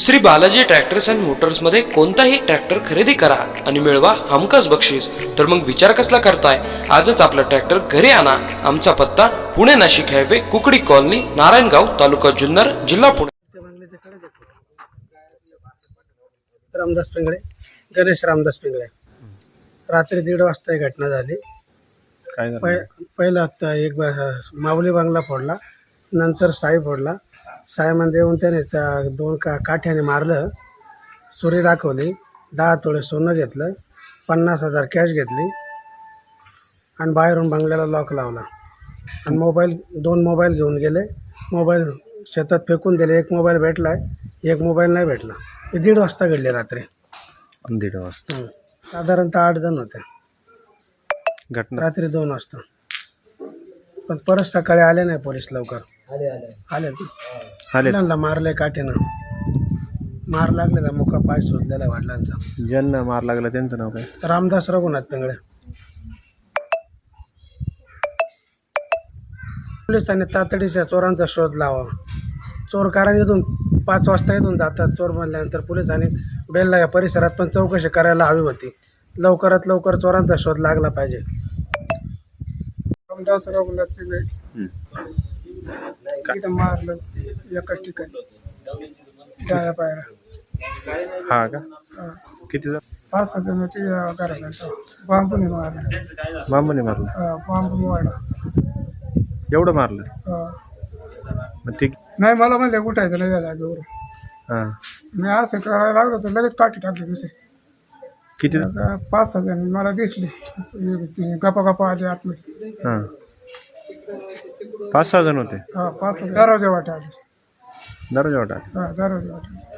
Shri Balaji tractors and मोटर्समध्ये कोणताही tractor खरेदी करा आणि मिळवा हमखास बक्षीस. तर मग विचार कसला करताय? आजच आपला ट्रॅक्टर घरी आणा. आमचा पत्ता पुणे नाशिक हायवे कुकडी कॉलनी नारायणगाव तालुका जुन्नर जिल्हा पुणे. रामदास पिंगळे गणेश रामदास पिंगळे. रात्री दीड वाजता ही घटना झाली. पहिला हप्ता एक माऊली बांगला फोडला. नंतर साई फोडला साईमध्ये येऊन त्याने त्या दोन का काठ्याने मारलं. सुरी दाखवली. दहा तोळे सोनं घेतलं. पन्नास हजार कॅश घेतली. आणि बाहेरून बंगल्याला लॉक लावला. आणि मोबाईल दोन मोबाईल घेऊन गेले. मोबाईल शेतात फेकून दिले. एक मोबाईल भेटला एक मोबाईल नाही भेटला. हे दीड वाजता घडले रात्री. दीड वाजता. हं. साधारणतः आठ जण होते. घटना. रात्री दोन वाजता. पण परत सकाळी आले नाही पोलीस लवकर. आले आले. वडिलांना मारले काठीनं मार लागलेला मुका पाय शोधलेला वडिलांचा. ज्यांना मार लागला त्यांचं नाव काय? रामदास रघुनाथ पिंगळे. पोलिसांनी तातडीच्या चोरांचा शोध लावा. चोर कारण इथून पाच वाजता इथून जातात. चोर म्हणल्यानंतर पोलिसांनी बेलला या परिसरात पण चौकशी करायला हवी होती. लवकरात लवकर चोरांचा शोध लागला पाहिजे. रामदास रघुनाथ पिंगळे. इथं मारलं एकाच ठिकाणी. डाव्या पायऱ्या हा का? किती जण? पाच सहा जण ते घरात बांबूने मारलं. मामाने मारलं? बांबू वाडा एवढं मारलं? मग ते नाही मला म्हणले उठायचं नाही त्या जागेवर हा. मी असं करायला लागलो तर लगेच काठी टाकली दुसरे. किती पाच सहा जण मला दिसले. ती गप्पा गप्पा आली आतमध्ये. हा. पाच सहा जण होते. हा पाच सहा दरवाजा वाटा. आली दरवाजा वाटा. हा दरवाजा वाटा.